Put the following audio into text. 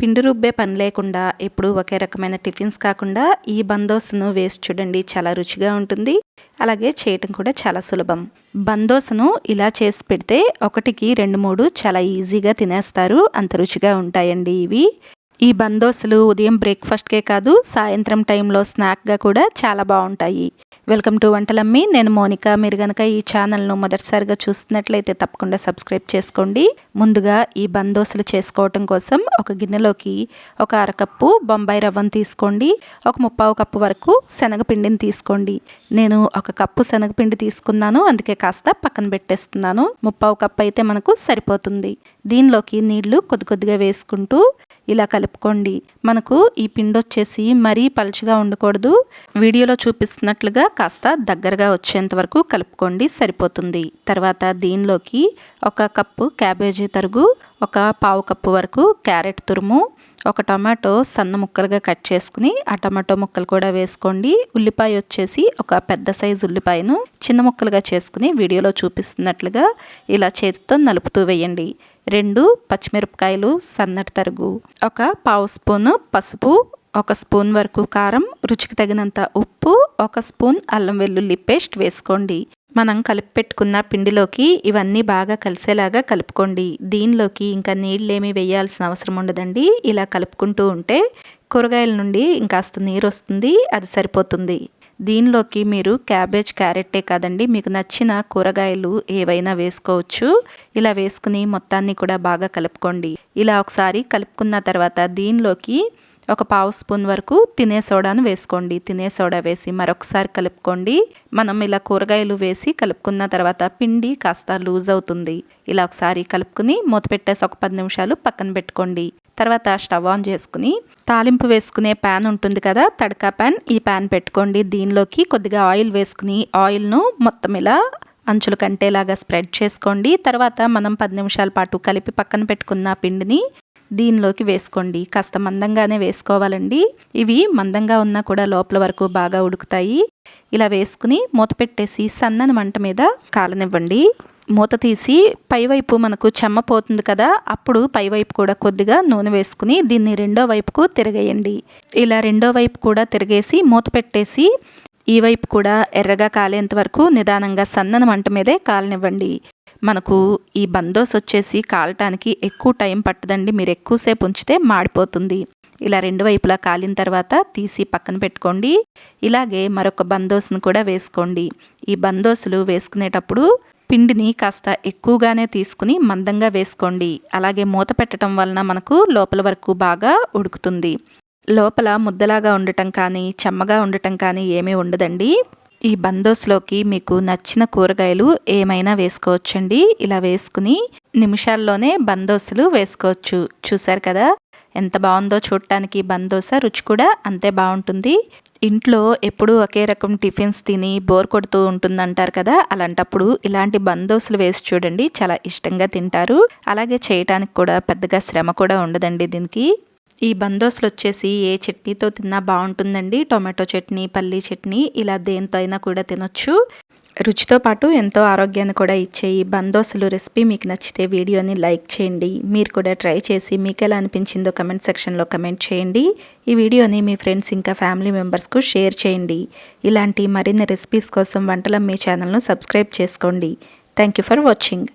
పిండి రుబ్బే పని లేకుండా ఎప్పుడు ఒకే రకమైన టిఫిన్స్ కాకుండా ఈ బందోసను వేసి చూడండి చాలా రుచిగా ఉంటుంది. అలాగే చేయటం కూడా చాలా సులభం. బందోసను ఇలా చేసి పెడితే ఒకటికి రెండు మూడు చాలా ఈజీగా తినేస్తారు. అంత రుచిగా ఉంటాయండి ఇవి. ఈ బందోసులు ఉదయం బ్రేక్ఫాస్ట్కే కాదు సాయంత్రం టైంలో స్నాక్గా కూడా చాలా బాగుంటాయి. Welcome to Vantalammi. నేను మోనిక. మీరు కనుక ఈ ఛానల్ను మొదటిసారిగా చూస్తున్నట్లయితే తప్పకుండా సబ్స్క్రైబ్ చేసుకోండి. ముందుగా ఈ బందోసులు చేసుకోవటం కోసం ఒక గిన్నెలోకి ఒక అరకప్పు బొంబాయి రవ్వను తీసుకోండి. ఒక ముప్పావు కప్పు వరకు శనగపిండిని తీసుకోండి. నేను ఒక కప్పు శనగపిండి తీసుకున్నాను. అందుకే కాస్త పక్కన పెట్టేస్తున్నాను. ముప్పావు కప్పు అయితే మనకు సరిపోతుంది. దీనిలోకి నీళ్ళు కొద్ది కొద్దిగా వేసుకుంటూ ఇలా కలుపుకోండి. మనకు ఈ పిండి వచ్చేసి మరీ పలుచగా ఉండకూడదు. వీడియోలో చూపిస్తున్నట్లుగా కాస్త దగ్గరగా వచ్చేంత వరకు కలుపుకోండి సరిపోతుంది. తర్వాత దీనిలోకి ఒక కప్పు క్యాబేజీ తరుగు ఒక పావు కప్పు వరకు క్యారెట్ తురుము ఒక టమాటో సన్న ముక్కలుగా కట్ చేసుకుని ఆ టమాటో ముక్కలు కూడా వేసుకోండి. ఉల్లిపాయ వచ్చేసి ఒక పెద్ద సైజు ఉల్లిపాయను చిన్న ముక్కలుగా చేసుకుని వీడియోలో చూపిస్తున్నట్లుగా ఇలా చేతితో నలుపుతూ వేయండి. రెండు పచ్చిమిరపకాయలు సన్నటి తరుగు ఒక పావు స్పూను పసుపు ఒక స్పూన్ వరకు కారం రుచికి తగినంత ఉప్పు ఒక స్పూన్ అల్లం వెల్లుల్లి పేస్ట్ వేసుకోండి. మనం కలిపి పెట్టుకున్న పిండిలోకి ఇవన్నీ బాగా కలిసేలాగా కలుపుకోండి. దీనిలోకి ఇంకా నీళ్ళేమీ వేయాల్సిన అవసరం ఉండదండి. ఇలా కలుపుకుంటూ ఉంటే కూరగాయల నుండి ఇంకాస్త నీరు వస్తుంది అది సరిపోతుంది. దీనిలోకి మీరు క్యాబేజ్ క్యారెట్టే కాదండి మీకు నచ్చిన కూరగాయలు ఏవైనా వేసుకోవచ్చు. ఇలా వేసుకుని మొత్తాన్ని కూడా బాగా కలుపుకోండి. ఇలా ఒకసారి కలుపుకున్న తర్వాత దీనిలోకి ఒక పావు స్పూన్ వరకు తినే సోడాను వేసుకోండి. తినే సోడా వేసి మరొకసారి కలుపుకోండి. మనం ఇలా కూరగాయలు వేసి కలుపుకున్న తర్వాత పిండి కాస్త లూజ్ అవుతుంది. ఇలా ఒకసారి కలుపుకుని మూత పెట్టేసి ఒక పది నిమిషాలు పక్కన పెట్టుకోండి. తర్వాత స్టవ్ ఆన్ చేసుకుని తాలింపు వేసుకునే ప్యాన్ ఉంటుంది కదా తడకా ప్యాన్ ఈ ప్యాన్ పెట్టుకోండి. దీనిలోకి కొద్దిగా ఆయిల్ వేసుకుని ఆయిల్ను మొత్తం ఇలా అంచులు కంటేలాగా స్ప్రెడ్ చేసుకోండి. తర్వాత మనం పది నిమిషాల పాటు కలిపి పక్కన పెట్టుకున్న పిండిని దీనిలోకి వేసుకోండి. కాస్త మందంగానే వేసుకోవాలండి. ఇవి మందంగా ఉన్నా కూడా లోపల వరకు బాగా ఉడుకుతాయి. ఇలా వేసుకుని మూత పెట్టేసి సన్నని మంట మీద కాలనివ్వండి. మూత తీసి పైవైపు మనకు చెమ్మ పోతుంది కదా అప్పుడు పైవైపు కూడా కొద్దిగా నూనె వేసుకుని దీన్ని రెండో వైపుకు తిరగేయండి. ఇలా రెండో వైపు కూడా తిరిగేసి మూత పెట్టేసి ఈ వైపు కూడా ఎర్రగా కాలేంత వరకు నిదానంగా సన్నని మంట మీదే కాలనివ్వండి. మనకు ఈ బందోస్ వచ్చేసి కాలటానికి ఎక్కువ టైం పట్టదండి. మీరు ఎక్కువసేపు ఉంచితే మాడిపోతుంది. ఇలా రెండు వైపులా కాలిన తర్వాత తీసి పక్కన పెట్టుకోండి. ఇలాగే మరొక బందోస్ను కూడా వేసుకోండి. ఈ బందోసులు వేసుకునేటప్పుడు పిండిని కాస్త ఎక్కువగానే తీసుకుని మందంగా వేసుకోండి. అలాగే మూత పెట్టడం వలన మనకు లోపల వరకు బాగా ఉడుకుతుంది. లోపల ముద్దలాగా ఉండటం కానీ చెమ్మగా ఉండటం కానీ ఏమీ ఉండదండి. ఈ బందోస్లోకి మీకు నచ్చిన కూరగాయలు ఏమైనా వేసుకోవచ్చండి? ఇలా వేసుకుని నిమిషాల్లోనే బందోసులు వేసుకోవచ్చు. చూసారు కదా? ఎంత బాగుందో చూడటానికి బందోస రుచి కూడా అంతే బాగుంటుంది. ఇంట్లో ఎప్పుడూ ఒకే రకం టిఫిన్స్ తిని బోర్ కొడుతూ ఉంటుందంటారు కదా? అలాంటప్పుడు ఇలాంటి బందోసులు వేసి చూడండి. చాలా ఇష్టంగా తింటారు. అలాగే చేయటానికి కూడా పెద్దగా శ్రమ కూడా ఉండదండి దీనికి. ఈ బందోస్లు వచ్చేసి ఏ చట్నీతో తిన్నా బాగుంటుందండి టొమాటో చట్నీ పల్లీ చట్నీ ఇలా దేంతో అయినా కూడా తినొచ్చు. రుచితో పాటు ఎంతో ఆరోగ్యాన్ని కూడా ఇచ్చే ఈ బందోసులు రెసిపీ మీకు నచ్చితే వీడియోని లైక్ చేయండి. మీరు కూడా ట్రై చేసి మీకు ఎలా అనిపించిందో కమెంట్ సెక్షన్లో కమెంట్ చేయండి. ఈ వీడియోని మీ ఫ్రెండ్స్ ఇంకా ఫ్యామిలీ మెంబర్స్కు షేర్ చేయండి. ఇలాంటి మరిన్ని రెసిపీస్ కోసం వంటల మీ ఛానల్ను సబ్స్క్రైబ్ చేసుకోండి. Thank you for watching.